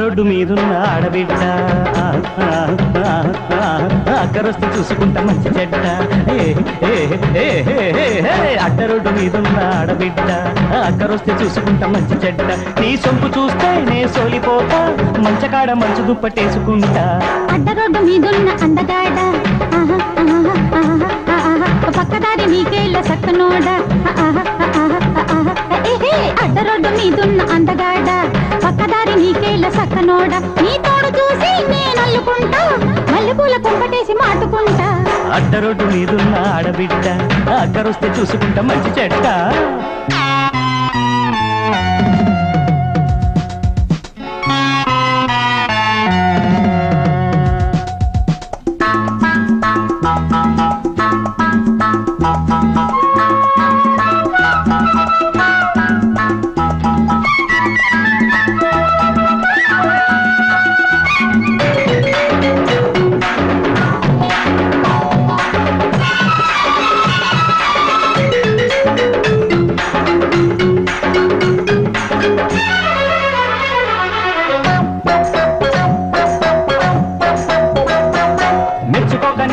Road మీదున్న ఆడబిడ్డ. అక్కరొస్తు అక్కరొస్తే చూసుకుంటా మంచి చెడ్డ. అడ్డ రోడ్డు మీదున్న ఆడబిడ్డ. అక్కరొస్తే చూసుకుంటా మంచి చెడ్డ. నీ సొంపు చూస్తే నే సోలిపోతా. మంచకాడ మంచు దుప్పటేసుకుంటా. అడ్డరోడ్డు మీదున్న అందగాడ. పక్కదారి నీకేళ్ళ సక్కనోడ. అడ్డ రోడ్డు మీదున్న అందగాడ. నీకేళ్ళ సక్కనోడ. నీ తోడు చూసి నేను అల్లుకుంటా. మల్లెపూల కుంపటేసి మాటుకుంటా. అడ్డరోడ్డు మీదున్న ఆడబిడ్డ అక్కరొస్తే చూసుకుంటా మంచి చెడ్డ.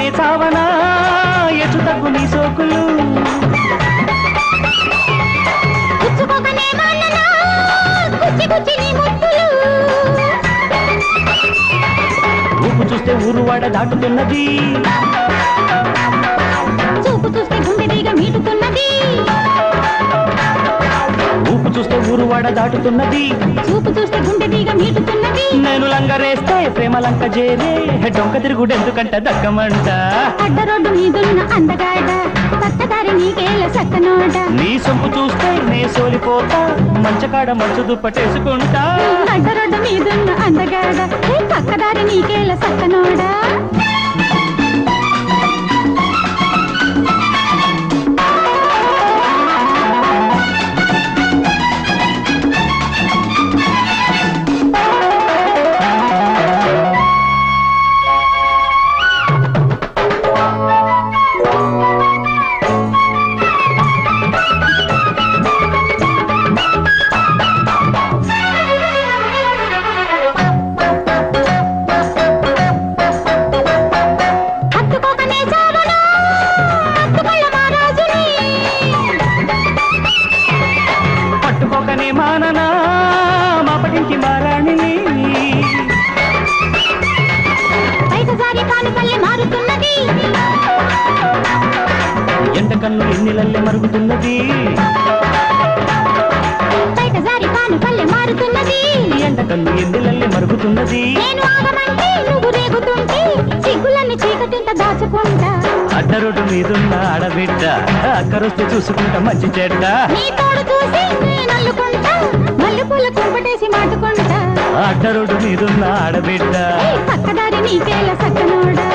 చావనా తగ్గు నీ సోకులు? ఊపు చూస్తే ఊరు వాడ దాటుతున్నది. చూపు చూస్తే గుండె మీటుతున్నది. ఊరు వాడ దాటుతున్నది. చూపు చూస్తే గుండె దిగ మీటుతున్నది. నేను లంగరేస్తే ప్రేమ లంక చేరే డొంక తిరుగుడు ఎందుకంట దక్కమంట. అడ్డరోడ్డు మీదున్న అందగాడ. పక్కదారి నీకేల సక్కనోడ. నీ సొంపు చూస్తే నే సోలిపోతా. మంచకాడ మంచు దుప్పటేసుకుంటా. అడ్డరోడ్డు మీదున్న అందగాడ. పక్కదారి నీకేల సక్కనోడా. కన్ను ఎన్నిలల్లె మరుగుతున్నది. బయట జారి కానుకల్లి మారుతున్నది. ఎండ కన్ను ఎన్నిలల్లె మరుగుతున్నది. నేను ఆగమంటే నువ్వు రేగుతుంటే సిగ్గులన్నీ చీకటింత దాచుకుంటా. అడ్డరోడ్డు మీదున్న ఆడబిడ్డ అక్కరొస్తే చూసుకుంటా మంచి చెడ్డ. నీ తోడు చూసి నేను అల్లుకుంటా మల్లెపూల కుంపటేసి మాటుకుంటా. అడ్డరోడ్డు మీదున్న ఆడబిడ్డ. పక్కదారి నీకేల సక్కనోడా.